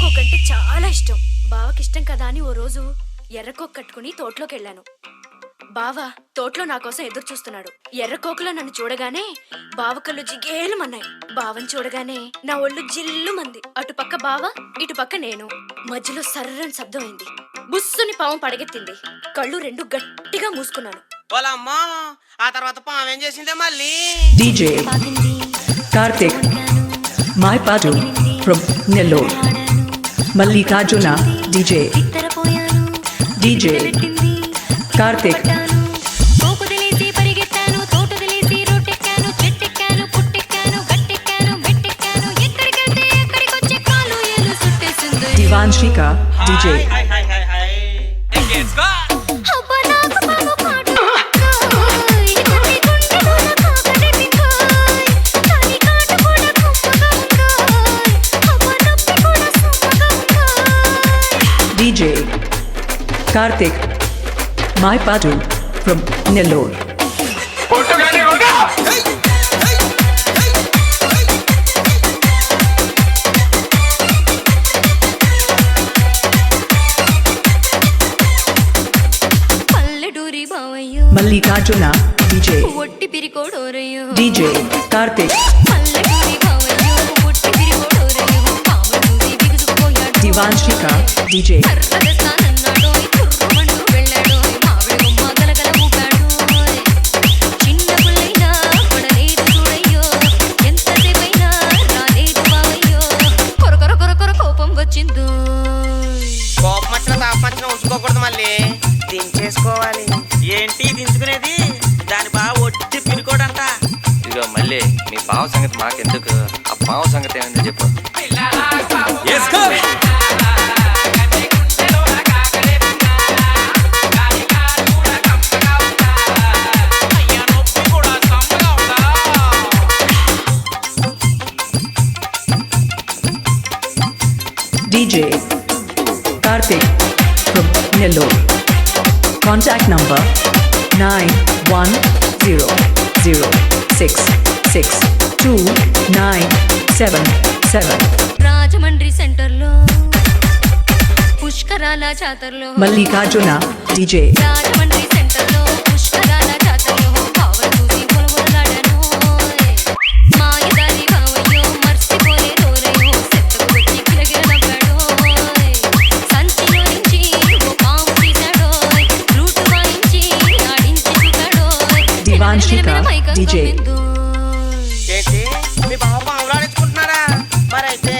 ఎర్రకోక్ అంటే చాలా ఇష్టం. బావకి ఇష్టం కదా అని ఓ రోజు ఎర్రకోక్ కట్టుకుని తోటలోకి వెళ్ళాను. బావ తోటలో నా కోసం ఎదురు చూస్తున్నాడు. ఎర్రకోకలో నన్ను చూడగానే బావ కళ్ళు జిగేలుమన్నాయి బావని చూడగానే నా ఒళ్ళు జిల్లుమంది అటుపక్క బావ ఇటుపక్క నేను. మధ్యలో సర్రని శబ్దం అయింది. బుస్సుని పావం పడగెత్తింది. కళ్ళు రెండు గట్టిగా మూసుకున్నాను. ఆ తర్వాత పాము ఏం చేసిందే మళ్ళీ? DJ పాకింది Karthik My Padu from Nellore Mallikarjuna DJ తిత్తరపోయాను DJ పెట్టింది Karthik DJ Karthik My Padu from Nellore. Mallikarjuna DJ DJ Karthik తాపం వచ్చిన ఉంచుకోకూడదు మళ్ళీ. దించేసుకోవాలి. ఏంటి దించుకునేది? దాని బాగా ఒట్టి పినుకోడంట. ఇదిగో మళ్ళీ మీ పావు సంగతి మాకెందుకు? ఆ పావు సంగతి ఏమైందో చెప్పు. DJ Karthik from Nellore. Contact number 9106662977. Rajahmundry సెంటర్లో పుష్కరాల జాతరలో Mallikarjuna DJ రాజమండ్రి DJ. ఏంటి? మీ బావ పాములు ఆడించుకుంటున్నారా మరైతే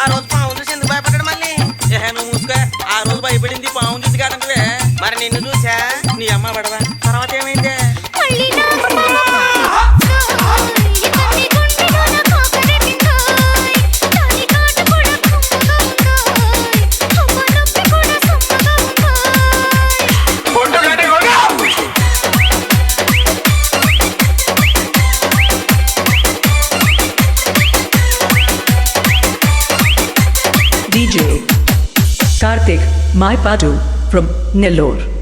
ఆ రోజు పాము చూసి ఎందుకు భయపడ్డాడు మళ్ళీ? ఏహే నువ్వు మూసుకో ఆ రోజు భయపడింది పాము చూసి కాదంటే మరి నిన్ను చూసా? నీ అమ్మ పడవా తర్వాత ఏమైంది? Karthik Padu from Nellore.